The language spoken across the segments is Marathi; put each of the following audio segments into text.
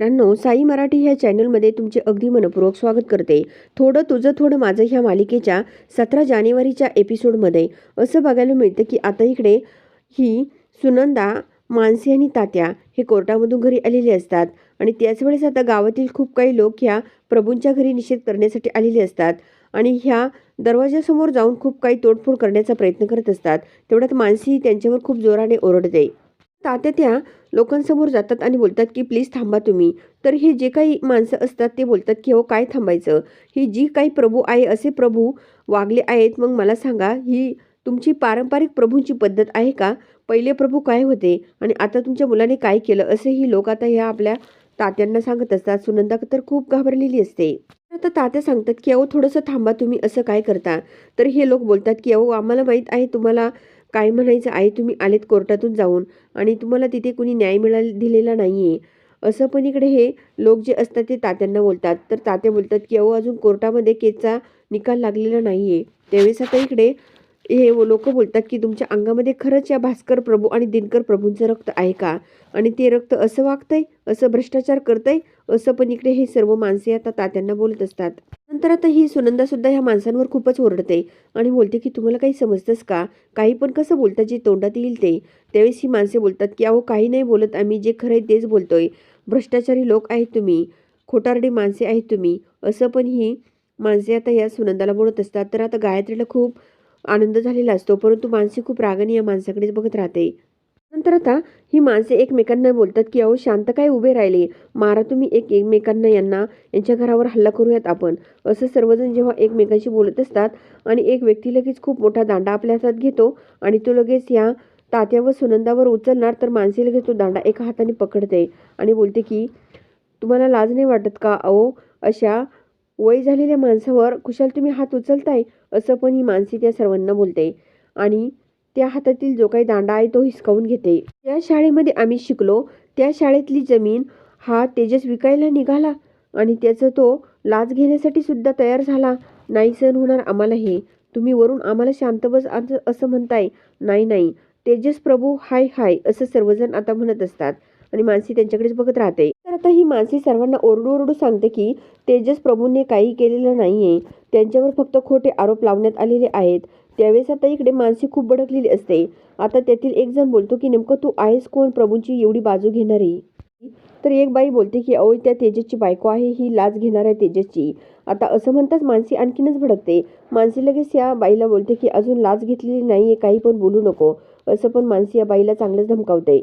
मित्रांनो साई मराठी ह्या चॅनलमध्ये तुमचे अगदी मनपूर्वक स्वागत करते. थोडं तुझं थोडं माझं ह्या मालिकेच्या सतरा जानेवारीच्या एपिसोडमध्ये असं बघायला मिळतं की आता इकडे ही सुनंदा मानसी आणि तात्या हे कोर्टामधून घरी आलेले असतात. आणि त्याच वेळेस आता गावातील खूप काही लोक ह्या प्रभूंच्या घरी निषेध करण्यासाठी आलेले असतात. आणि ह्या दरवाजासमोर जाऊन खूप काही तोडफोड करण्याचा प्रयत्न करत असतात. तेवढ्यात मानसी त्यांच्यावर खूप जोराने ओरडते. तात्या त्या लोकांसमोर जातात आणि बोलतात की प्लीज थांबा तुम्ही. तर हे जे काही माणसं असतात ते बोलतात की हो काय थांबायचं? ही जी काही प्रभू आहे असे प्रभू वागले आहेत मग मला सांगा ही तुमची पारंपरिक प्रभूंची पद्धत आहे का? पहिले प्रभू काय होते? आणि आता तुमच्या मुलाने काय केलं? असेही लोक आता ह्या आपल्या तात्यांना सांगत असतात. सुनंदा तर खूप घाबरलेली असते. आता तात्या सांगतात की अहो थोडंसं थांबा तुम्ही असं काय करता? तर हे लोक बोलतात की अहो आम्हाला माहीत आहे तुम्हाला काय म्हणायचं? आहे तुम्ही आलेत कोर्टातून जाऊन आणि तुम्हाला तिथे कुणी न्याय मिळा दिलेला नाही आहे असं पण इकडे हे लोक जे असतात ते तात्यांना बोलतात. तर तात्या बोलतात की अहो अजून कोर्टामध्ये केसचा निकाल लागलेला नाही आहे त्यावेळेस आता इकडे हे लोक बोलतात की तुमच्या अंगामध्ये खरंच या भास्कर प्रभू आणि दिनकर प्रभूंचं रक्त आहे का? आणि ते रक्त असं वागतंय? असं भ्रष्टाचार करतंय? असं पण इकडे हे सर्व माणसे आता तात्यांना बोलत असतात. नंतर आता ही सुनंदा सुद्धा ह्या माणसांवर खूपच ओरडते आणि बोलते की तुम्हाला काही समजतंच का? काही पण कसं बोलतात जे तोंडात येईल ते? त्यावेळेस ही माणसे बोलतात की अहो काही नाही बोलत आम्ही जे खरं आहे तेच बोलतोय. भ्रष्टाचारी लोक आहेत तुम्ही. खोटारडी माणसे आहेत तुम्ही. असं पण ही माणसे आता या सुनंदाला बोलत असतात. तर आता गायत्रीला खूप आनंद झालेला असतो परंतु माणसे खूप रागाने या माणसाकडेच बघत राहते. नंतर आता ही माणसे एकमेकांना बोलतात की अहो शांत काय उभे राहिले? मारा तुम्ही एक एकमेकांना यांना. यांच्या घरावर हल्ला करूयात आपण. असं सर्वजण जेव्हा एकमेकांशी बोलत असतात आणि एक व्यक्ती लगेच खूप मोठा दांडा आपल्या हातात घेतो आणि तो लगेच या तात्या व सुनंदावर उचलणार तर माणसे लगेच तो दांडा एका हाताने पकडते आणि बोलते की तुम्हाला लाज नाही वाटत का? अहो अशा वय झालेल्या माणसावर कुशाल तुम्ही हात उचलताय? असं पण ही माणसे त्या सर्वांना बोलते. आणि त्या हातातील जो काही दांडा आहे तो हिसकावून घेते. त्या शाळेमध्ये आम्ही शिकलो. त्या शाळेतली जमीन हा तेजस विकायला निघाला आणि त्याचं तो लाच घेण्यासाठी सुद्धा तयार झाला. नाही सण होणार आम्हाला हे तुम्ही वरून आम्हाला शांत बस असं म्हणताय. नाही नाही. तेजस प्रभू हाय हाय असं सर्वजण आता म्हणत असतात आणि मानसी त्यांच्याकडेच बघत राहते. तर आता ही मानसी सर्वांना ओरडू ओरडू सांगते की तेजस प्रभूंनी काही केलेलं नाहीये. त्यांच्यावर फक्त खोटे आरोप लावण्यात आलेले आहेत. त्यावेळेस आता इकडे मानसी खूप भडकलेली असते. आता त्यातील एक जण बोलतो की नेमकं तू आहेस कोण? प्रभूंची एवढी बाजू घेणारी. तर एक बाई बोलते की अहो त्या तेजसची बायको आहे. ही लाच घेणार आहे तेजसची. आता असं म्हणताच मानसी आणखीनच भडकते. मानसी लगेच या बाईला बोलते की अजून लाच घेतलेली नाही आहे काही पण बोलू नको. असं पण मानसी या बाईला चांगलंच धमकावते.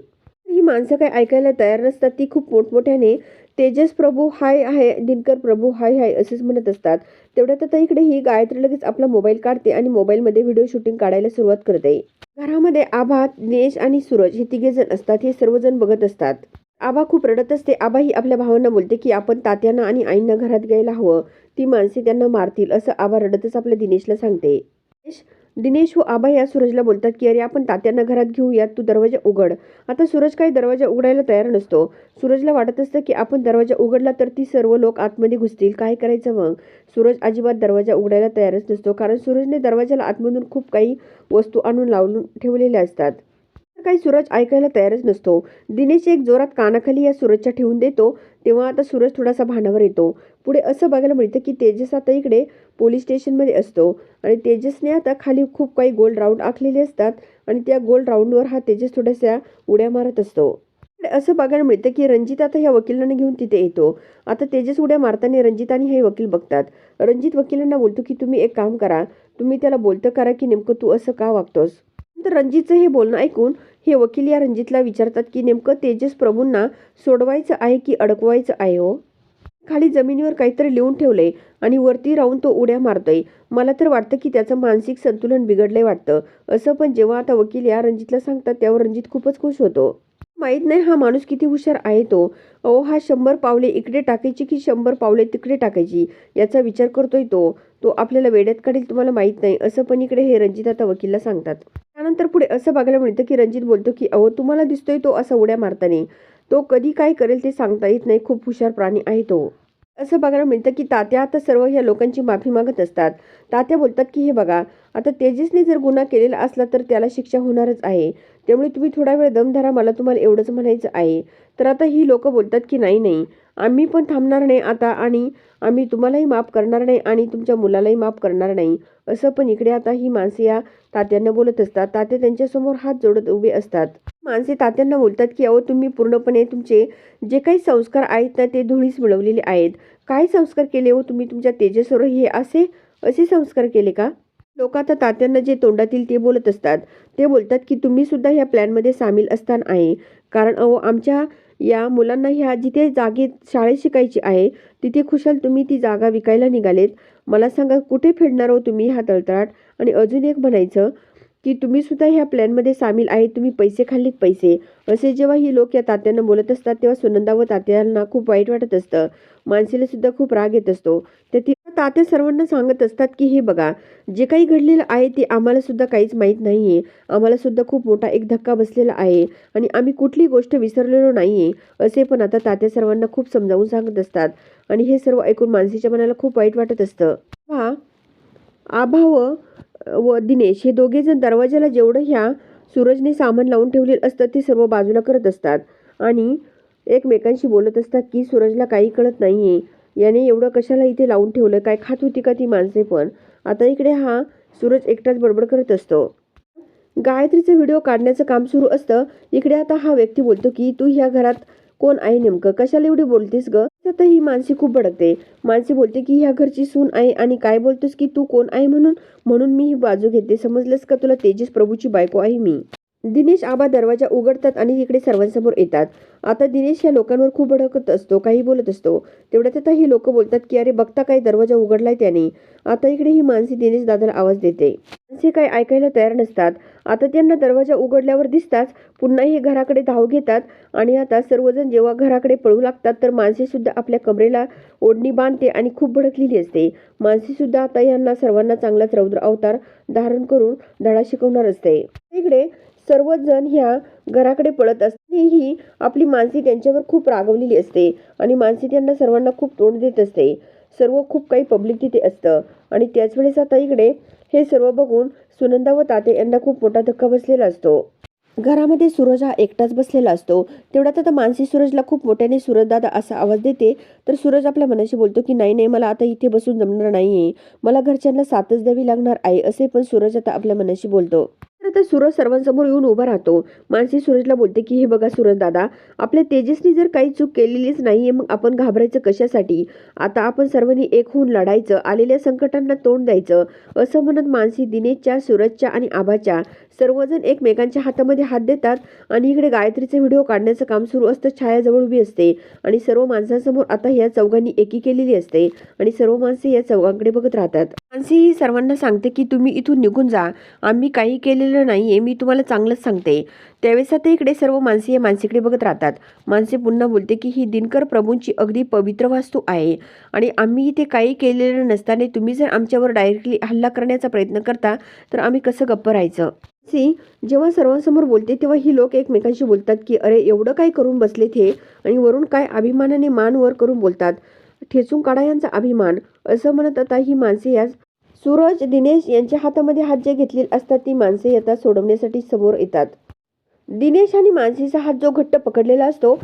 माणसं काही ऐकायला तयार नसतात. ती खूप मोठमोठ्याने तेजस प्रभू हाय आहे दिनकर प्रभू हाय हाय असेच म्हणत असतात. तेवढ्यात आता इकडे ही गायत्री लगेच आपला मोबाईल काढते आणि मोबाईलमध्ये व्हिडिओ शूटिंग काढायला सुरुवात करते. घरामध्ये आभा दिनेश आणि सूरज हे तिघे जण असतात हे सर्वजण बघत असतात. आबा खूप रडत असते. आबा ही आपल्या भावांना बोलते की आपण तात्यांना आणि आईंना घरात घ्यायला हवं. ती माणसे त्यांना मारतील असं आबा रडतच आपल्या दिनेशला सांगते. दिनेश- दिनेश व आबा या सूरजला बोलतात की अरे आपण तात्यांना घरात घेऊयात तू दरवाजा उघड. आता सूरज काही दरवाजा उघडायला तयार नसतो. सूरजला वाटत असतं की आपण दरवाजा उघडला तर ती सर्व लोक आतमध्ये घुसतील. काय करायचं मग? सूरज अजिबात दरवाजा उघडायला तयारच नसतो कारण सूरजने दरवाजाला आतमधून खूप काही वस्तू आणून लावून ठेवलेल्या असतात. काही सूरज ऐकायला तयारच नसतो. दिनेश एक जोरात कानाखाली या सूरजच्या ठेवून देतो तेव्हा आता सूरज थोडासा भानावर येतो. पुढे असं बघायला मिळतं की तेजस आता इकडे पोलीस स्टेशनमध्ये असतो आणि तेजसने आता खाली खूप काही गोल राऊंड आखलेले असतात आणि त्या गोल राऊंडवर हा तेजस थोड्याशा उड्या मारत असतो. असं बघायला मिळतं की रंजित आता ह्या वकिलांना घेऊन तिथे येतो. आता तेजस उड्या मारताना रंजित आणि हे वकील बघतात. रंजित वकिलांना बोलतो की तुम्ही एक काम करा. तुम्ही त्याला बोलतं करा की नेमकं तू असं का वागतोस? रणजितचं हे बोलणं ऐकून हे वकील या रणजितला विचारतात की नेमकं तेजस प्रभूंना सोडवायचं आहे की अडकवायचं आहे हो? खाली जमिनीवर काहीतरी लिहून ठेवलंय आणि वरती राहून तो उड्या मारतोय. मला तर वाटतं की त्याचं मानसिक संतुलन बिघडलंय वाटतं. असं पण जेव्हा आता वकील या रणजितला सांगतात त्यावर रणजित खूपच खुश होतो. माहीत नाही हा माणूस किती हुशार आहे तो. अहो हा शंभर पावले इकडे टाकायची की शंभर पावले तिकडे टाकायची? याचा विचार करतोय तो. तो आपल्याला वेड्यात काढेल तुम्हाला माहीत नाही. असं पण इकडे हे रणजित आता वकीलला सांगतात. त्यानंतर पुढे असं बघायला मिळतं की रणजित बोलतो की अहो तुम्हाला दिसतोय तो असा उड्या मारताना. तो कधी काय करेल ते सांगता येत नाही. खूप हुशार प्राणी आहे तो. असं बघायला मिळतं की तात्या आता सर्व ह्या लोकांची माफी मागत असतात. तात्या बोलतात की हे बघा आता तेजसने जर गुन्हा केलेला असला तर त्याला शिक्षा होणारच आहे. त्यामुळे तुम्ही थोडा वेळ दम धरा मला तुम्हाला एवढंच म्हणायचं आहे. तर आता ही लोक बोलतात की नाही नाही आम्ही पण थांबणार नाही आता आणि आम्ही तुम्हालाही माफ करणार नाही आणि तुमच्या मुलालाही माफ करणार नाही. असं पण इकडे आता ही माणसे या तात्यांना बोलत असतात. तात्या त्यांच्यासमोर हात जोडत उभे असतात. माणसे तात्यांना बोलतात की अहो तुम्ही पूर्णपणे तुमचे जे काही संस्कार आहेत ना ते धुळीस मिळवलेले आहेत. काय संस्कार केले हो तुम्ही तुमच्या तेजस्वर हे असे असे संस्कार केले का? लोक आता तात्यांना जे तोंडातील ते बोलत असतात. ते बोलतात की तुम्ही सुद्धा ह्या प्लॅनमध्ये सामील असताना आहे. कारण अहो आमच्या या मुलांना ह्या जिथे जागेत शाळेत शिकायची आहे तिथे खुशाल तुम्ही ती जागा विकायला निघालेत. मला सांगा कुठे फेडणार हो तुम्ही हा तळतळाट? आणि अजून एक म्हणायचं की तुम्ही सुद्धा ह्या प्लॅनमध्ये सामील आहे तुम्ही पैसे खाल्लेत पैसे. असे जेव्हा ही लोक या तात्यांना बोलत असतात तेव्हा सुनंदा व तात्यांना खूप वाईट वाटत असतं. मानसीला सुद्धा खूप राग येत असतो. तर तात्या सर्वांना सांगत असतात की हे बघा जे काही घडलेलं आहे ते आम्हाला सुद्धा काहीच माहीत नाही आहे आम्हाला सुद्धा खूप मोठा एक धक्का बसलेला आहे आणि आम्ही कुठली गोष्ट विसरलेलो नाही आहे असे पण आता तात्या सर्वांना खूप समजावून सांगत असतात. आणि हे सर्व ऐकून मानसीच्या मनाला खूप वाईट वाटत असतं. हा आभाव व दिनेश हे दोघे जण दरवाजाला जेवढं ह्या सूरजने सामान लावून ठेवलेलं असतं ते सर्व बाजूला करत असतात. आणि एकमेकांशी बोलत असतात की सूरजला काही कळत नाही आहे याने एवढं कशाला इथे लावून ठेवलं? काय खात होती का ती माणसे पण? आता इकडे हा सूरज एकटाच बडबड करत असतो. गायत्रीचं व्हिडिओ काढण्याचं काम सुरू असतं. इकडे आता हा व्यक्ती बोलतो की तू ह्या घरात कोण आहे नेमकं? कशाला एवढी बोलतेस ग? आता ही मानसी खूप भडकते. मानसी बोलते की ह्या घरची सून आहे आणि काय बोलतोस की तू कोण आहे म्हणून? म्हणून मी ही बाजू घेते. समजलंस का तुला तेजस प्रभूची बायको आहे मी? दिनेश आबा दरवाजा उघडतात आणि इकडे सर्वांसमोर येतात. आता दिनेश या लोकांवर खूप भडकत असतो काही बोलत असतो. तेवढ्यात आता ही लोक बोलतात की अरे बघता काय दरवाजा उघडलाय त्याने. आता इकडे ही मानसी दिनेश दादाला आवाज देते. माणसे काय ऐकायला तयार नसतात. आता त्यांना दरवाजा उघडल्यावर दिसताच पुन्हा हे घराकडे धाव घेतात आणि आता सर्वजण जेव्हा घराकडे पळू लागतात तर माणसेसुद्धा आपल्या कमरेला ओढणी बांधते आणि खूप भडकलेली असते. माणसेसुद्धा आता यांना सर्वांना चांगलाच रौद्र अवतार धारण करून धडा शिकवणार असते. इकडे सर्वच जण ह्या घराकडे पळत असते ही आपली मानसी त्यांच्यावर खूप रागवलेली असते आणि मानसी त्यांना सर्वांना खूप तोंड देत असते. सर्व खूप काही पब्लिक तिथे असतं. आणि त्याच वेळेस आता इकडे हे सर्व बघून सुनंदा व ताते यांना खूप मोठा धक्का बसलेला असतो. घरामध्ये सूरज हा एकटाच बसलेला असतो. तेवढ्यात आता मानसी सूरजला खूप मोठ्याने सूरजदादा असा आवाज देते. तर सूरज आपल्या मनाशी बोलतो की नाही नाही मला आता इथे बसून जमणार नाही मला घरच्यांना साथच द्यावी लागणार आहे असे पण सूरज आता आपल्या मनाशी बोलतो. तर सूरज सर्वांसमोर येऊन उभा राहतो. मानसी सूरजला बोलते की हे बघा सूरज दादा आपल्या तेजसनी जर काही चूक केलेलीच नाहीये मग आपण घाबरायचं कशासाठी? आता आपण सर्वांनी एक होऊन लढायचं आलेल्या संकटांना तोंड द्यायचं. असं म्हणत मानसी दिनेशच्या सूरजच्या आणि आभाच्या सर्वजण एकमेकांच्या हातामध्ये हात देतात आणि इकडे गायत्रीचे व्हिडिओ काढण्याचं काम सुरू असतं. छायाजवळ उभी असते आणि सर्व माणसांसमोर आता या चौघांनी एकी केलेली असते आणि सर्व माणसे या चौघांकडे बघत राहतात. मानसी ही सर्वांना सांगते की तुम्ही इथून निघून जा. आम्ही काही केलेलं नाहीये मी तुम्हाला चांगलंच सांगते. त्यावेळेस आता इकडे सर्व माणसे या माणसेकडे बघत राहतात. माणसे पुन्हा बोलते की ही दिनकर प्रभूंची अगदी पवित्र वास्तू आहे आणि आम्ही इथे काही केलेलं नसताना तुम्ही जर आमच्यावर डायरेक्टली हल्ला करण्याचा प्रयत्न करता तर आम्ही कसं गप्प राहायचं? सी जेव्हा सर्वांसमोर बोलते तेव्हा ही लोक एकमेकांशी बोलतात की अरे एवढं काय करून बसलेत हे? आणि वरून काय अभिमानाने मान वर करून बोलतात. ठेचून काढा यांचा अभिमान. असं म्हणत आता ही माणसे यास सूरज दिनेश यांच्या हातामध्ये हात जे घेतलेले असतात ती माणसे आता सोडवण्यासाठी समोर येतात. दिनेश आणि माणसेचा हात जो घट्ट पकडलेला असतो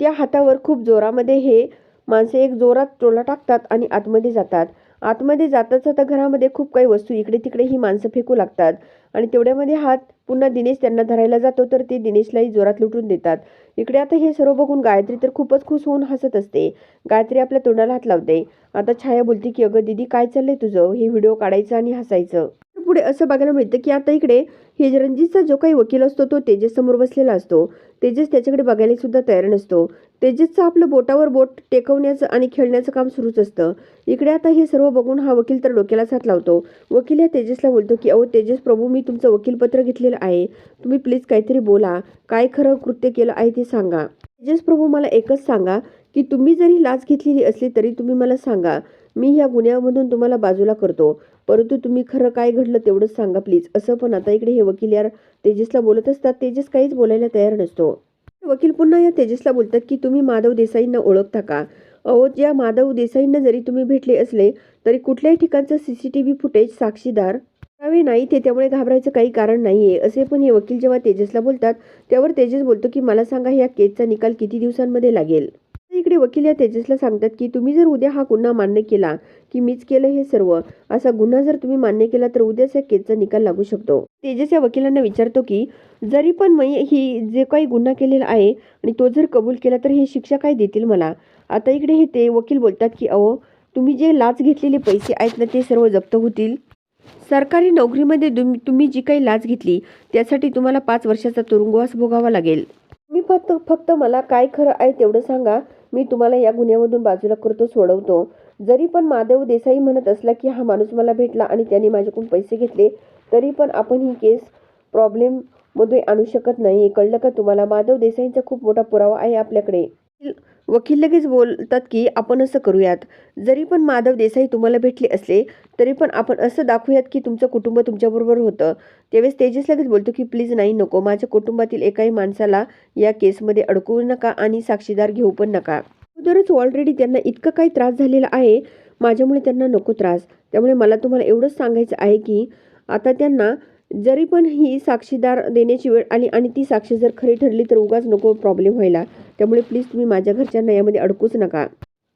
त्या हातावर खूप जोरामध्ये हे माणसे एक जोरात टोला टाकतात आणि आतमध्ये जातात. आतमध्ये जाताच आता घरामध्ये खूप काही वस्तू इकडे तिकडे ही माणसं फेकू लागतात. आणि तेवढ्यामध्ये हात पुन्हा दिनेश त्यांना धरायला जातो तर ते दिनेशलाही जोरात लुटून देतात. इकडे आता हे सर्व बघून गायत्री तर खूपच खुश होऊन हसत असते. गायत्री आपल्या तोंडाला हात लावते. आता छाया बोलते की अगं दीदी काय चाललंय तुझं? हे व्हिडिओ काढायचं आणि हसायचं. पुढे असं बघायला मिळतं की आता इकडे हे रणजितचा जो काही वकील असतो तो तेजससमोर बसलेला असतो. तेजस त्याच्याकडे बघायला सुद्धा तयार नसतो. तेजसचं आपलं बोटावर बोट टेकवण्याचं आणि खेळण्याचं काम सुरूच असतं. इकडे आता हे सर्व बघून हा वकील तर डोक्याला साथ लावतो. वकील या तेजसला बोलतो की अहो तेजस प्रभू मी तुमचं वकीलपत्र घेतलेलं आहे. तुम्ही प्लीज काहीतरी बोला. काय खरं कृत्य केलं आहे ते सांगा. तेजस प्रभू मला एकच सांगा की तुम्ही जरी लाच घेतलेली असली तरी तुम्ही मला सांगा. मी ह्या गुन्ह्यामधून तुम्हाला बाजूला करतो. परंतु तुम्ही खरं काय घडलं तेवढंच सांगा प्लीज असं पण आता इकडे हे वकील यार तेजसला बोलत असतात. तेजस काहीच बोलायला तयार नसतो. वकील पुन्हा या तेजसला बोलतात की तुम्ही माधव देसाईंना ओळखता का? अहो या माधव देसाईंना जरी तुम्ही भेटले असले तरी कुठल्याही ठिकाणचं C C T V footage साक्षीदार पुरावे नाही ते त्यामुळे घाबरायचं काही कारण नाहीये. असे पण हे वकील जेव्हा तेजसला बोलतात त्यावर तेजस बोलतो की मला सांगा ह्या केसचा निकाल किती दिवसांमध्ये लागेल? इकडे वकील या तेजसला सांगतात की तुम्ही जर उद्या हा गुन्हा मान्य केला की मीच केलं हे सर्व असा गुन्हा जर तुम्ही मान्य केला तर उद्याच या केसचा निकाल लागू शकतो. तेजस या वकिलांना विचारतो की जरी पण मी ही जे काही गुन्हा केलेला आहे आणि तो जर कबूल केला तर ही शिक्षा काय देतील मला? आता इकडे हे ते वकील बोलतात की अहो तुम्ही जे लाच घेतलेले पैसे आहेत ना ते सर्व जप्त होतील. सरकारी नोकरीमध्ये तुम- तुम्ही जी काही लाच घेतली त्यासाठी तुम्हाला पाच वर्षाचा तुरुंगवास भोगावा लागेल. मी फक्त फक्त मला काय खरं आहे तेवढं सांगा. मी तुम्हाला या गुन्ह्यामधून बाजूला करतो सोडवतो. जरी पण माधव देसाई म्हणत असला की हा माणूस मला भेटला आणि त्याने माझ्याकडून पैसे घेतले तरी पण आपण ही केस प्रॉब्लेममध्ये आणू शकत नाही. कळलं का तुम्हाला? माधव देसाईंचा खूप मोठा पुरावा आहे आपल्याकडे. वकील लगेच बोलतात की आपण असं करूयात. जरी पण माधव देसाई तुम्हाला भेटले असले तरी पण आपण असं दाखवूयात की तुमचं कुटुंब तुमच्याबरोबर होतं. त्यावेळेस तेजस लगेच बोलतो की प्लीज नाही नको. माझ्या कुटुंबातील एकाही माणसाला या केसमध्ये अडकवू नका आणि साक्षीदार घेऊ पण नका. अगोदरच ऑलरेडी त्यांना इतकं काही त्रास झालेला आहे. माझ्यामुळे त्यांना नको त्रास. त्यामुळे मला तुम्हाला एवढंच सांगायचं आहे की आता त्यांना जरी पण ही साक्षीदार देण्याची वेळ आली आणि ती साक्षी जर खरी ठरली तर उगाच नको प्रॉब्लेम व्हायला. त्यामुळे प्लीज तुम्ही माझ्या घरच्यांना यामध्ये अडकूच नका.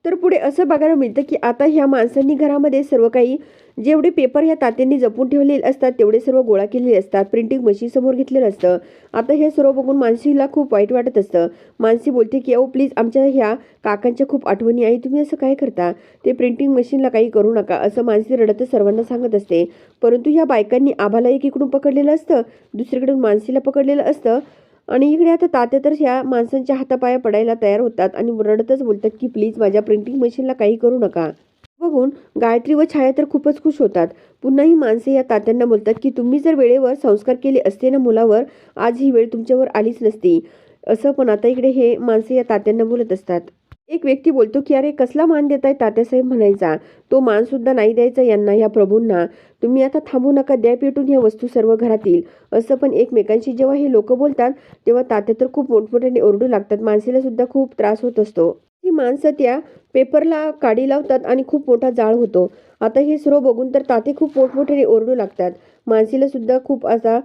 तर पुढे असं बघायला मिळतं की आता ह्या माणसांनी घरामध्ये सर्व काही जेवढे पेपर ह्या तात्यांनी जपून ठेवलेले असतात तेवढे सर्व गोळा केलेले असतात प्रिंटिंग मशीन समोर घेतलेलं असतं. आता हे सर्व बघून मानसीला खूप वाईट वाटत असतं. मानसी बोलते की अहो प्लीज आमच्या ह्या काकांच्या खूप आठवणी आहे तुम्ही असं काय करता? ते प्रिंटिंग मशीनला काही करू नका असं मानसी रडत सर्वांना सांगत असते. परंतु ह्या बायकांनी आभाला एकीकडून पकडलेलं असतं दुसरीकडून मानसीला पकडलेलं असतं. आणि इकडे आता तात्या तर ह्या माणसांच्या हातापाया पडायला तयार होतात आणि रडतच बोलतात की प्लीज माझ्या प्रिंटिंग मशीनला काही करू नका. बघून गायत्री व छाया तर खूपच खुश होतात. पुन्हा ही माणसे या तात्यांना बोलतात की तुम्ही जर वेळेवर संस्कार केले असते ना मुलावर आज ही वेळ तुमच्यावर आलीच नसती. असं पण आता इकडे हे माणसे या तात्यांना बोलत असतात. एक व्यक्ती बोलतो की अरे कसला मान देताय तात्यासाहेब म्हणायचा? तो मानसुद्धा नाही द्यायचा यांना ह्या प्रभूंना. तुम्ही आता थांबू नका द्या पेटून ह्या वस्तू सर्व घरातील. असं पण एकमेकांशी जेव्हा हे लोक बोलतात तेव्हा तात्या तर खूप मोठमोठ्याने ओरडू लागतात. माणसेला सुद्धा खूप त्रास होत असतो. ही माणसं त्या पेपरला काडी लावतात आणि खूप मोठा जाळ होतो. आता हे सर्व बघून तर ताते खूप मोठमोठ्याने ओरडू लागतात. माणसीला सुद्धा खूप असा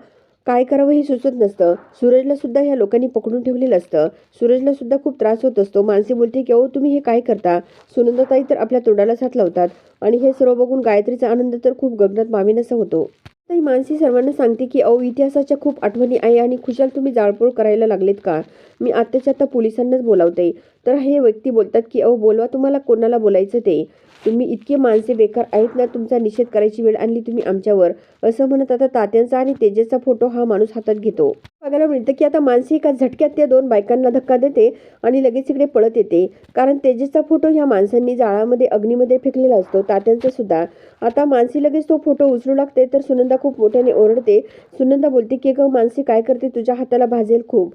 काय करावं हे सुचत नसतं. सूरजला सुद्धा ह्या लोकांनी पकडून ठेवलेलं असतं. सूरजला सुद्धा खूप त्रास होत असतो. मानसी बोलते की अहो तुम्ही हे काय करता? सुनंदाताई तर आपल्या तोंडाला साथ लावतात. आणि हे सर्व बघून गायत्रीचा आनंद तर खूप गगनात मावेनासा होतो. ताई मानसी सर्वांना सांगते की अहो इतिहासाच्या खूप आठवणी आहे आणि खुशाल तुम्ही जाळपोळ करायला लागलेत का? मी आत्ताच्या आता पोलिसांनाच बोलावते. तर हे व्यक्ती बोलतात की अहो बोलवा तुम्हाला कोणाला बोलायचं ते? तुम्ही इतके माणसे बेकार आहेत ना तुमचा निषेध करायची वेळ आणली तुम्ही आमच्यावर. असं म्हणत आता तात्यांचा आणि तेजेचा फोटो हा माणूस हातात घेतो. बघायला मिळतं की आता माणसे एका झटक्यात त्या दोन बायकांना धक्का देते आणि लगेच इकडे पळत येते. कारण तेजेचा फोटो ह्या माणसांनी जाळामध्ये अग्नीमध्ये फेकलेला असतो तात्यांचा सुद्धा. आता मानसी लगेच तो फोटो उचलू लागते तर सुनंदा खूप मोठ्याने ओरडते. सुनंदा बोलते की ग मानसी काय करते? तुझ्या हाताला भाजेल खूप.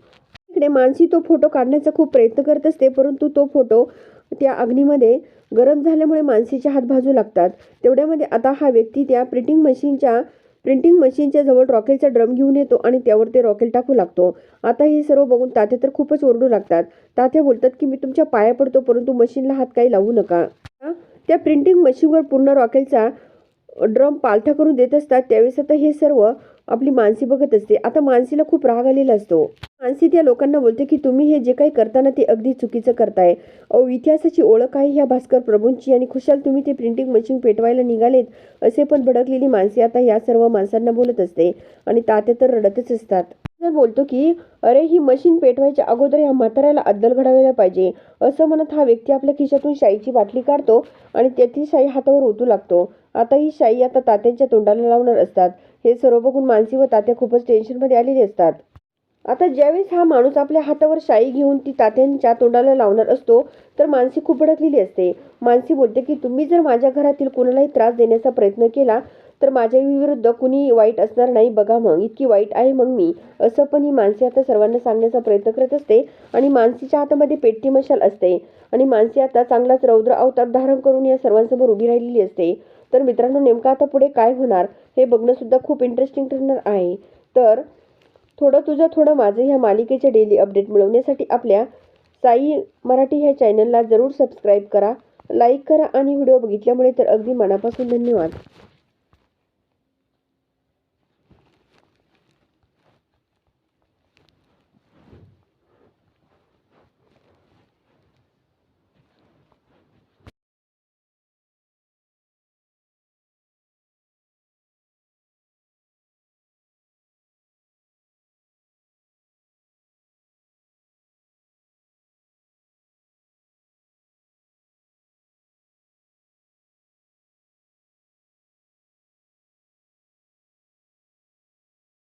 इकडे मानसी तो फोटो काढण्याचा खूप प्रयत्न करत असते परंतु तो फोटो त्या अग्नीमध्ये गरम झाल्यामुळे मानसीचे हात भाजू लागतात. तेवढ्यामध्ये आता हा व्यक्ती त्या प्रिंटिंग मशीनच्या प्रिंटिंग मशीनच्या जवळ रॉकेलचा ड्रम घेऊन येतो आणि त्यावर ते रॉकेल टाकू लागतो. आता हे सर्व बघून तात्या तर खूपच ओरडू लागतात. तात्या बोलतात की मी तुमच्या पाया पडतो परंतु मशीनला हात काही लावू नका. त्या प्रिंटिंग मशीनवर पूर्ण रॉकेलचा ड्रम पालथा करून देत असतात. त्यावेळेस आता हे सर्व आपली मानसी बघत असते. आता मानसीला खूप राग आलेला असतो. मानसी त्या लोकांना बोलते की तुम्ही हे जे काही करताना ते अगदी चुकीचं करताय. अहो इतिहासाची ओळख आहे ह्या भास्कर प्रभूंची आणि खुशाल तुम्ही ते प्रिंटिंग मशीन पेटवायला निघालेत असे पण भडकलेली माणसे आता या सर्व माणसांना बोलत असते आणि तात्या तर रडतच असतात. जर बोलतो की अरे ही मशीन पेटवायच्या अगोदर या म्हाताऱ्याला अद्दल घडावायला पाहिजे. असं म्हणत हा व्यक्ती आपल्या खिशातून शाईची बाटली काढतो आणि त्याची शाई हातावर ओतू लागतो. आता ही शाई आता तात्यांच्या तोंडाला लावणार असतात. हे सर्व बघून मानसी व तात्या खूपच टेन्शनमध्ये आलेले असतात. आता ज्यावेळेस हा माणूस आपल्या हातावर शाई घेऊन ती तात्यांच्या तोंडाला लावणार असतो तर मानसी खूप भडकलेली असते. मानसी बोलते की तुम्ही जर माझ्या घरातील कोणालाही त्रास देण्याचा प्रयत्न केला तर माझ्या विरुद्ध कुणी वाईट असणार नाही. बघा मग इतकी वाईट आहे मग मी. असं पण ही मानसी आता सर्वांना सांगण्याचा प्रयत्न करत असते आणि मानसीच्या हातामध्ये पेटती मशाल असते. आणि मानसी आता चांगलाच रौद्र अवतार धारण करून या सर्वांसमोर उभी राहिलेली असते. तर मित्रांनो नेमकं आता पुढे काय होणार हे बघणं सुद्धा खूप इंटरेस्टिंग ठरणार आहे. तर थोडं तुझं थोडं माझं ह्या मालिकेचे डेली अपडेट मिळवण्यासाठी आपल्या साई मराठी ह्या चॅनलला जरूर सबस्क्राईब करा लाईक करा आणि व्हिडिओ बघितल्यामुळे तर अगदी मनापासून धन्यवाद.